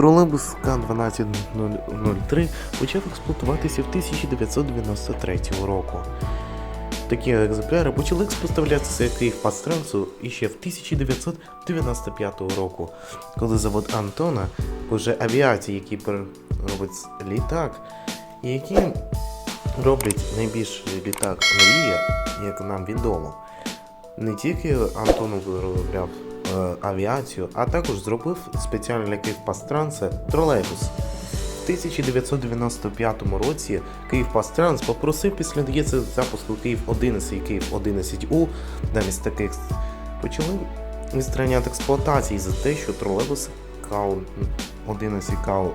Тролейбус К-1203 почав експлуатуватися в 1993 року. Такі екземпляри почали експортуватися Київпастрансу іще в 1995 року, коли завод Антона, вже авіації, який робить літак, і які роблять найбільший літак Мрія, як нам відомо. Не тільки Антонов виробляв авіацію, а також зробив спеціально для Київпастранса тролейбус. В 1995 році Київпастранс попросив після надається запуску Київ 11 і Київ 11У, замість таких почали відстраняти експлуатації за те, що тролейбус КАУ 11 КАУ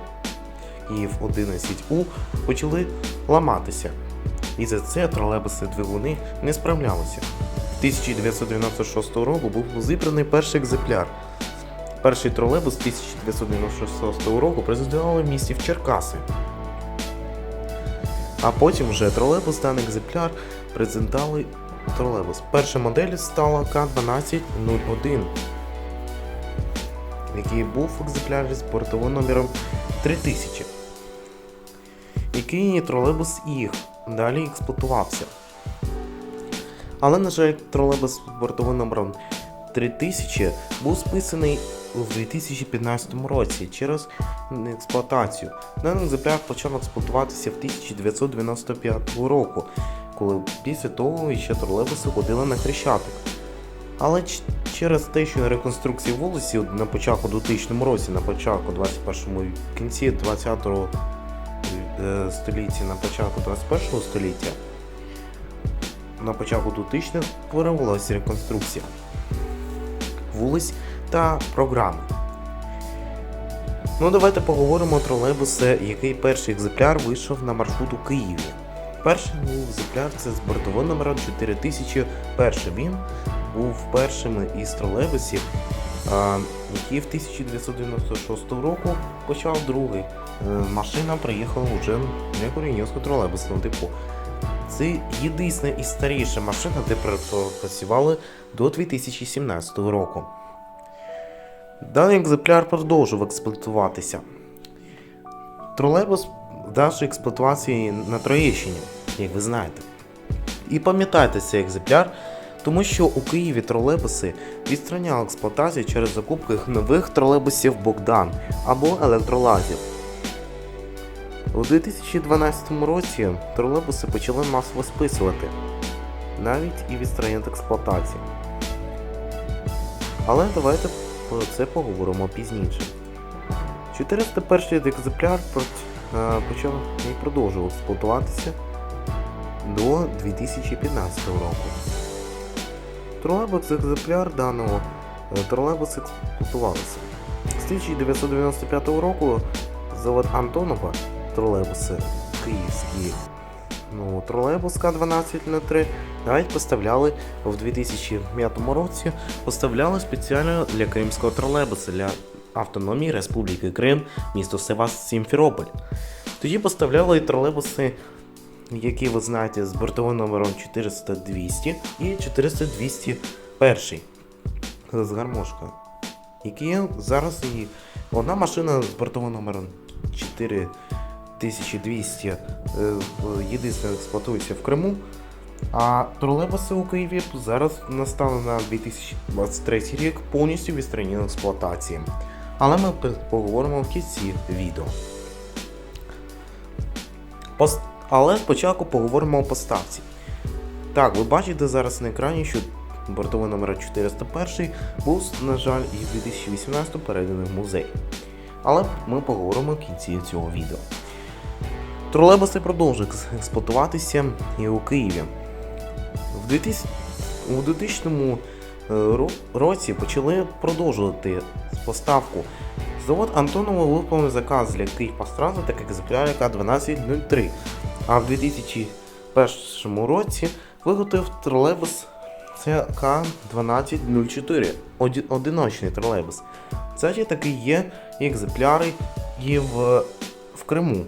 Київ 11У почали ламатися. І за це тролейбуси двигуни не справлялися. 1996 року був зібраний перший екземпляр. Перший тролейбус 1996 року презентували в місті в Черкаси. А потім вже тролейбус даний екземпляр презентували тролейбус. Перша модель стала К1201, який був в екземплярі з бортовим номером 3000. Який тролейбус їх далі експлуатувався. Але, на жаль, тролейбус з бортовим номером 3000 був списаний у 2015 році через експлуатацію. Даний екземпляр почав експлуатуватися в 1995 року, коли після того ще тролейбуси ходили на Хрещатик. Але через те, що на реконструкції вулиці на початку 2000 році, на початку 21 кінці 20-го е, століття, на початку 21 століття, на початку 2000-х провелася реконструкція вулиць та програми. Ну, давайте поговоримо про тролейбуси, який перший екземпляр вийшов на маршрут у Києві. Перший був екземпляр це з бортовим номером 4001. Він був першим із тролейбусів, який в 1996 року почав другий. Е, Машина приїхала вже на Корінську тролейбусному депо. Це єдина і старіша машина, де працювали до 2017 року. Даний екземпляр продовжив експлуатуватися. Тролейбус вдавши експлуатації на Троєщині, як ви знаєте. І пам'ятайте цей екземпляр, тому що у Києві тролейбуси відстраняли експлуатацію через закупки нових тролейбусів Богдан або електролазів. У 2012 році тролейбуси почали масово списувати, навіть і відстраняти експлуатації. Але давайте про це поговоримо пізніше. 401 екземпляр е, почав і продовжував експлуатуватися до 2015 року. Тролейбус екземпляр даного е, тролейбус експлуатувався. З 1995 року завод Антонова тролейбуси київські. Ну, Тролейбус К1203 навіть поставляли в 2005 році поставляли спеціально для кримського тролейбуса для Автономії Республіки Крим, місто Севас Сімферополь. Тоді поставляли і тролейбуси, які ви знаєте, з бортовим номером 400-200 і 400-201 з гармошкою. Які зараз і одна машина з бортовим номером 400. 1200 е, єдине експлуатується в Криму. А тролейбуси у Києві зараз настали на 2023 рік повністю відстранені експлуатації. Але ми поговоримо в кінці відео. Пост... Але спочатку поговоримо о поставці. Так, ви бачите зараз на екрані, що бортовий номер 401 був, на жаль, і в 2018 переданий в музей. Але ми поговоримо в кінці цього відео. Тролейбуси продовжують екс- експлуатуватися і у Києві. В 2000, у 2000 е, році почали продовжувати поставку. Завод Антонова виповнив заказ для Київпастрансу так екземплярів К-1203, а в 2001 році виготовив тролейбус це К-1204, одиночний тролейбус. Кстати, таки є екземпляри і в, в Криму.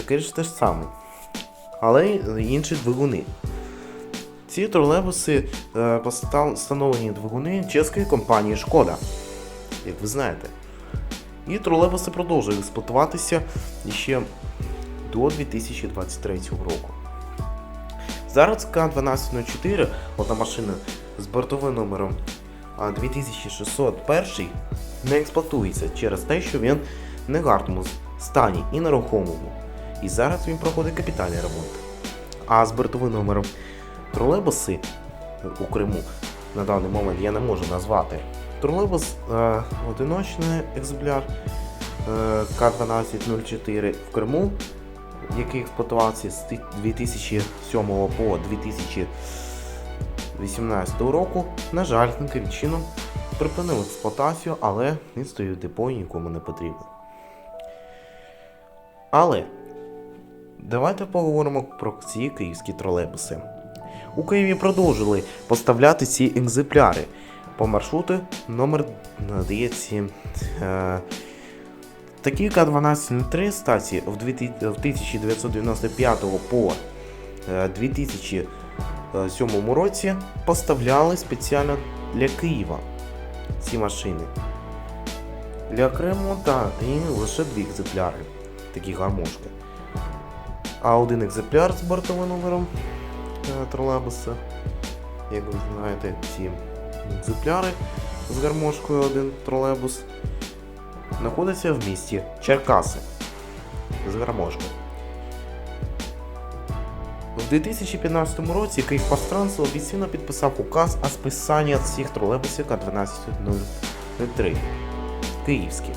Такий ж те ж саме. Але інші двигуни. Ці тролейбуси е, встановлені двигуни чеської компанії Шкода, як ви знаєте. І тролейбуси продовжують експлуатуватися ще до 2023 року. Зараз К-1204, одна машина з бортовим номером 2601, не експлуатується через те, що він в негарному стані і нерухомому. І зараз він проходить капітальний ремонт. А з бортовим номером тролейбуси у Криму на даний момент я не можу назвати. Тролейбус е, одиночний екземпляр е, К-1204 в Криму, який експлуатувався з 2007 по 2018 року, на жаль, таким чином припинив експлуатацію, але він стоїть в депо і нікому не потрібен. Але давайте поговоримо про ці київські тролейбуси. У Києві продовжили поставляти ці екземпляри по маршруту номер надається. Е, такі К-1203 стації в 2000 в 1995 по е, 2007 році поставляли спеціально для Києва ці машини. Для Криму та і лише дві екземпляри, такі гармошки. А один екземпляр з бортовим номером е, тролейбуса, як ви знаєте, ці екземпляри з гармошкою один тролейбус знаходиться в місті Черкаси з гармошкою. У 2015 році Київпастранство офіційно підписав указ о списанні всіх тролейбусів К-1203 київські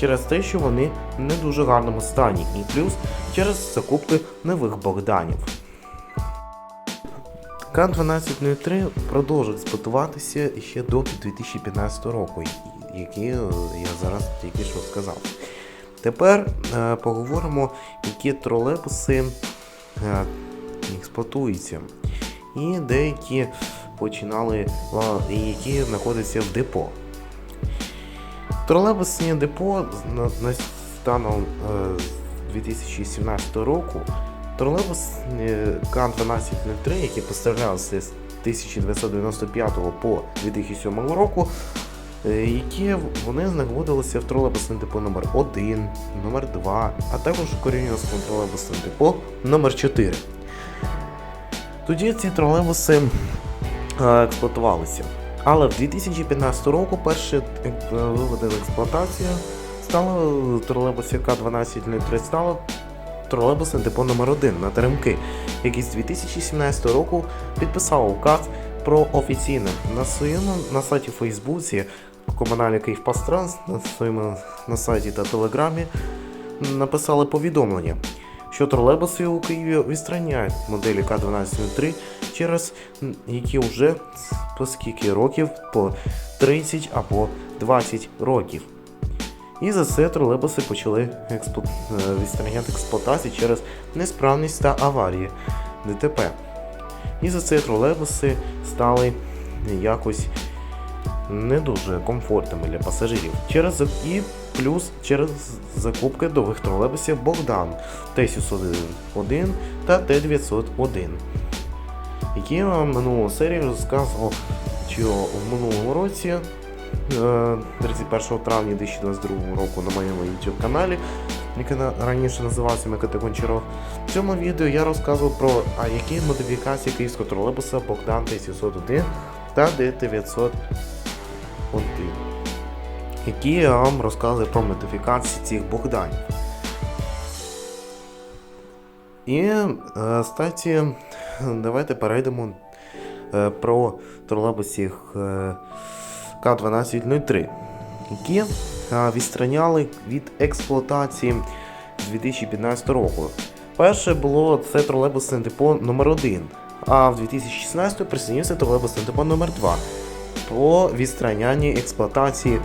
через те, що вони в не дуже гарному стані, і плюс через закупки нових Богданів. К-1203 продовжує експлуатуватися ще до 2015 року, який я зараз тільки що сказав. Тепер е, поговоримо, які тролейбуси е, експлуатуються. І деякі починали, які знаходяться в депо. Тролейбусні депо станом е, з 2017 року тролейбус е, К-1203, який поставлявся з 1995 по 2007 року, які вони знаходилися в тролейбусному депо номер 1 номер 2 а також у Корінівському тролейбусному депо номер 4 Тоді ці тролейбуси е, експлуатувалися. Але в 2015 року перший е, виведена експлуатація стала тролейбус К-1203 стало тролейбусне депо номер 1 на Теремки, який з 2017 року підписав указ про офіційне на своєму на сайті Фейсбуці комунальний Київпастранс на своєму на сайті та телеграмі написали повідомлення, що тролейбуси у Києві відстраняють моделі К-1203 через які вже по скільки років, по 30 або 20 років. І за це тролейбуси почали експлу... е, відстраняти експлуатацію через несправність та аварії ДТП. І за це тролейбуси стали якось не дуже комфортними для пасажирів. Через і плюс через закупки нових тролейбусів Богдан Т-701 та Т-901, які я минулу серію розказував, що в минулому році е, 31 травня 2022 року на моєму YouTube каналі, який раніше називався Микита Гончаров. В цьому відео я розказував про а які модифікації київського тролейбуса Богдан Т-701 та Д-901, які вам розказую про модифікації цих Богданів. І, е, статі, давайте перейдемо е, про тролейбусів е, К-1203, які відстраняли від експлуатації з 2015 року. Перше було це тролейбусне депо номер 1 а в 2016 присоединився тролейбусне депо номер 2 по відстранянні експлуатації.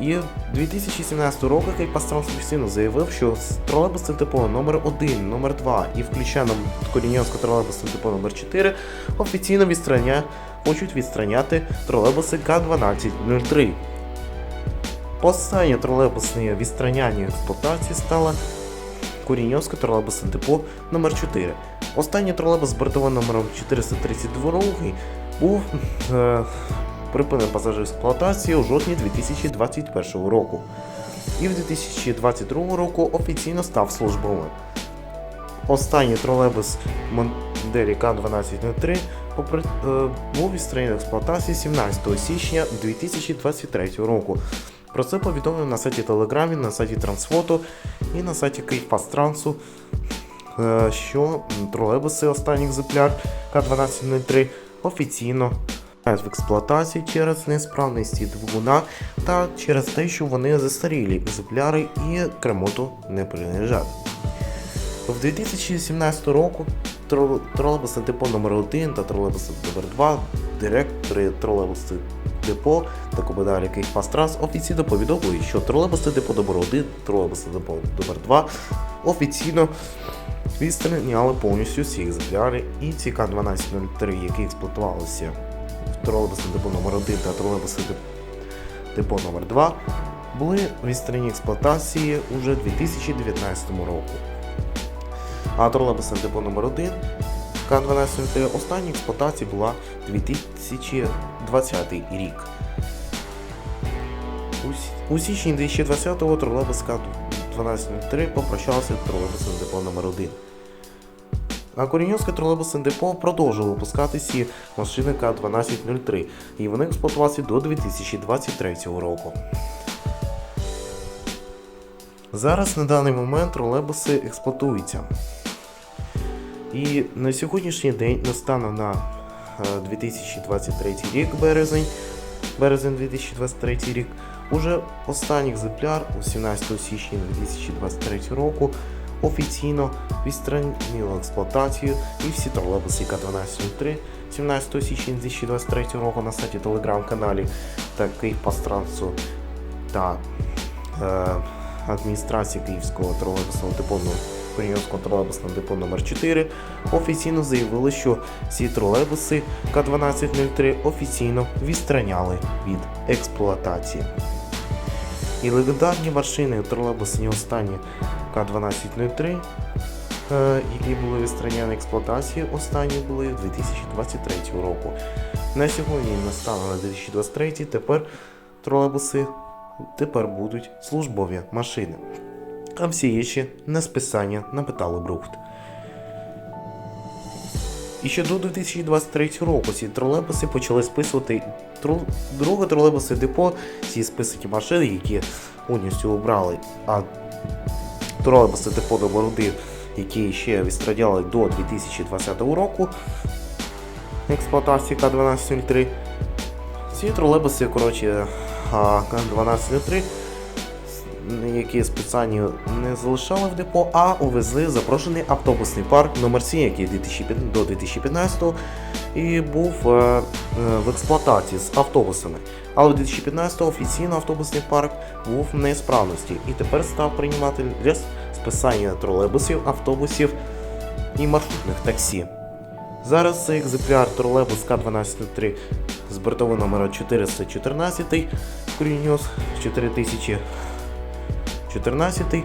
І 2017 року Кайпастранс офіційно заявив, що з тролейбусне депо номер 1 номер 2 і включено Корінєвське тролейбусне депо номер 4 офіційно відстраня... хочуть відстраняти тролейбуси К-1203. Останнє тролейбусне відстраняння експлуатації стало Куріньовське тролейбусне депо номер 4 Останній тролейбус з бортовим номером 432 був е, припинив пасажир експлуатації у жовтні 2021 року. І в 2022 року офіційно став службовим. Останній тролейбус моделі К1203 е, був відстроєний експлуатації 17 січня 2023 року. Про це повідомив на сайті Телеграмі, на сайті Трансфото і на сайті Київпастрансу, е, що тролейбуси останній екземпляр К1203 офіційно в експлуатації через несправності двигуна та через те, що вони застарілі екземпляри і к ремонту не принадлежать. В 2017 року тро- тролейбусне депо номер 1 та тролейбус номер 2 директори тролейбусу депо та комунальний Київпастранс офіційно повідомили, що тролейбусне депо номер 1 тролейбусне депо номер 2 офіційно відстраняли повністю всі екземпляри і ці К1203, які експлуатувалися в тролейбусне депо номер 1 та тролейбусне деп- депо номер 2 були відстрані експлуатації уже 2019 року. А тролейбусне депо номер 1 К1203 остання експлуатація була 2020 рік. У січні 2020-го тролейбус К1203 попрощався з тролейбусом депо номер 1 А Коріньовське тролейбусне депо продовжило випускати ці машини К1203 і вони експлуатувалися до 2023 року. Зараз на даний момент тролейбуси експлуатуються. І на сьогоднішній день, на на е, 2023 рік, березень, березень 2023 рік, уже останній екземпляр у 17 січня 2023 року офіційно відстранило експлуатацію і всі тролейбуси К1203 17 січня 2023 року на сайті телеграм-каналі та Київпастрансу та е, адміністрації Київського тролейбусного депо ну, тролейбусного депо номер 4 офіційно заявили, що ці тролейбуси К1203 офіційно відстраняли від експлуатації. І легендарні машини тролейбусні останні К1203, е, які були відстраняні експлуатації, останні були 2023 року. На сьогодні настало на 2023, тепер тролейбуси тепер будуть службові машини, а всі інші на списання на металобрухт. І ще до 2023 року ці тролейбуси почали списувати трол... друге тролейбуси депо, ці списані машини, які повністю обрали, а тролейбуси депо номер 1, які ще відстраняли до 2020 року експлуатації К1203. Ці тролейбуси, коротше, К1203, які спеціальні не залишали в депо, а увезли запрошений автобусний парк номер 7, який 2005 до 2015 і був е, е, в експлуатації з автобусами. Але в 2015 офіційно автобусний парк був в несправності і тепер став приймати для списання тролейбусів, автобусів і маршрутних таксі. Зараз цей екземпляр тролейбус К1203 з бортового номера 414 Куріньос 4014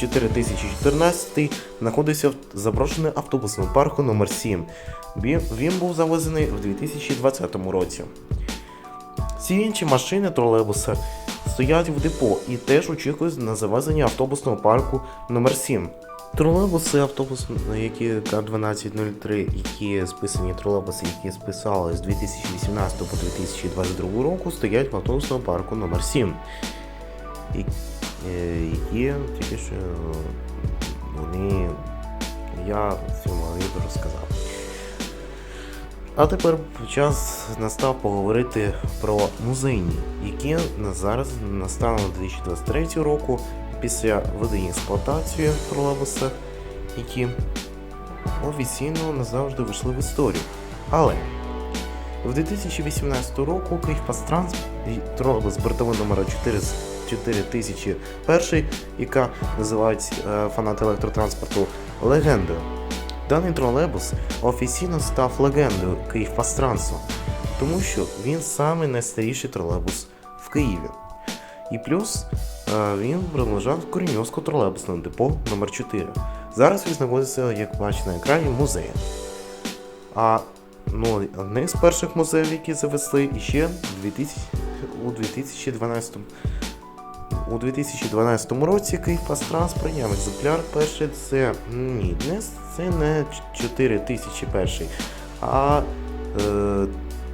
4014 знаходиться в заброшеному автобусному парку номер 7 Він, був завезений в 2020 році. Всі інші машини тролейбуса стоять в депо і теж очікують на завезення автобусного парку номер 7 Тролейбуси, автобуси, які К1203, які списані тролейбуси, які списали з 2018 по 2022 року, стоять в автобусному парку номер 7 І- е, які тільки що вони я відео розказав. А тепер час настав поговорити про музейні, які зараз настану 2023 року після введення експлуатації тролейбуса, які офіційно назавжди вийшли в історію. Але в 2018 року Київпастранс тролейбус з бортовим номером 4 4001, яка називають е, фанати електротранспорту легендою. Даний тролейбус офіційно став легендою Київпастрансу, тому що він самий найстаріший тролейбус в Києві. І плюс е, він принадлежав Коріньовського тролейбусному депо номер 4 Зараз він знаходиться, як бачите на екрані, музеї. А ну, одних з перших музеїв, які завезли, і ще 2000, у 2012 у 2012 році Київпастранс прийняв екземпляр перший. Це ні, це не 4001, а е,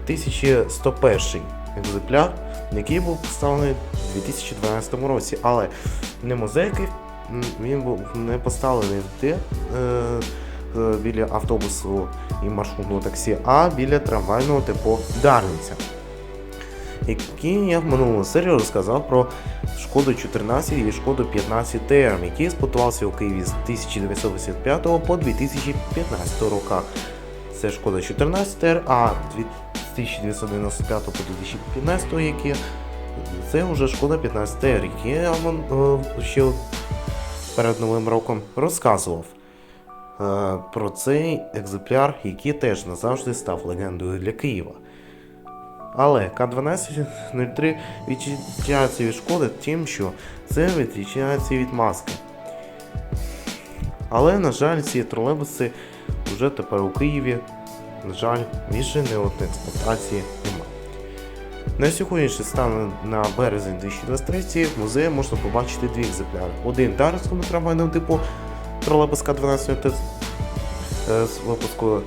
1101 екземпляр, який був поставлений у 2012 році. Але не музей Київ, він був не поставлений де, е, е, біля автобусу і маршрутного таксі, а біля трамвайного депо Дарниця. Який я в минулому серії розказав про Шкоду 14 і Шкоду 15 ТР, які експлуатувалися у Києві з 1985 по 2015 роках. Це Шкода 14 ТР, а з 1995 по 2015 які це вже Шкода 15 ТР, які я вам е, ще перед новим роком розказував. Е, Про цей екземпляр, який теж назавжди став легендою для Києва. Але К1203 відрізняється від шкоди тим, що це відрізняється від маски. Але, на жаль, ці тролейбуси вже тепер у Києві, на жаль, більше не от експлуатації немає. На сьогоднішній стан на березень 2023 в музеї можна побачити дві екземпляри. Один Дарському трамвайному депо тролейбус К12 е, з випуску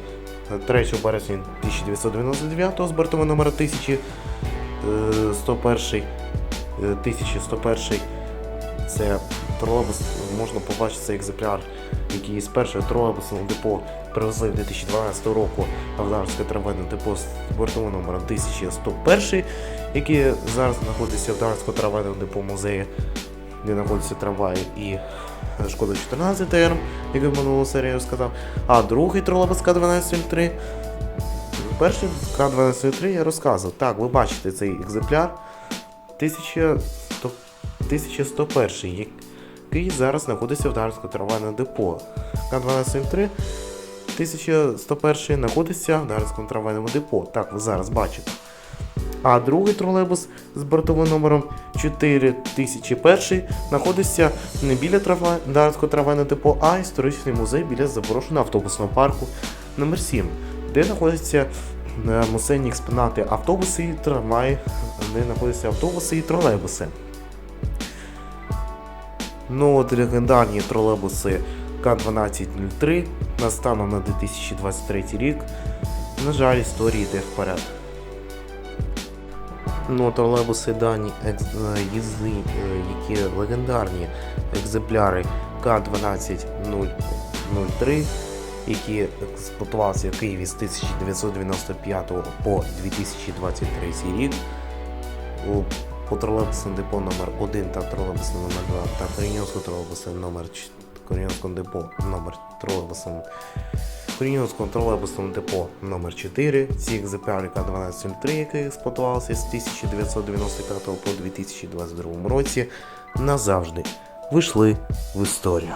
3 березня 1999 з бортовим номером 1101, е, 1101. Це тролейбус, можна побачити цей екземпляр, який з першого тролейбусного депо привезли 2012 року в Дарське трамвайне депо з бортовим номером 1101, який зараз знаходиться в Дарському трамвайному депо музеї, де знаходиться трамвай і Шкода 14 ТР, який в минулому серії розказав. А другий тролейбус К1203. Перший К1203 я розказував. Так, ви бачите цей екземпляр 1100 1101, який зараз знаходиться в Дарському трамвайному депо. К1203 1101 знаходиться в Дарському трамвайному депо. Так, ви зараз бачите. А другий тролейбус з бортовим номером 4001 знаходиться не біля. Дарського трамвайного депо, а історичний музей біля заборошеного автобусного парку номер 7 де знаходяться е, музейні експонати автобуси і трамваї, де знаходяться автобуси і тролейбуси. Ну от легендарні тролейбуси К1203 на станом на 2023 рік. На жаль, історії йде вперед. Ну, тролейбуси дані е, їзди, е, які легендарні екземпляри К12003, які експлуатувалися в Києві з 1995 по 2023 рік. По тролейбусному депо номер 1 та тролейбусному номер 2 та Коріньовському тролейбусному номер 4 Коріньовському депо номер тролейбусному Коріньовському тролейбусному депо номер 4 ці екземпляри К1203, який експлуатувався з 1995 по 2022 році, назавжди вийшли в історію.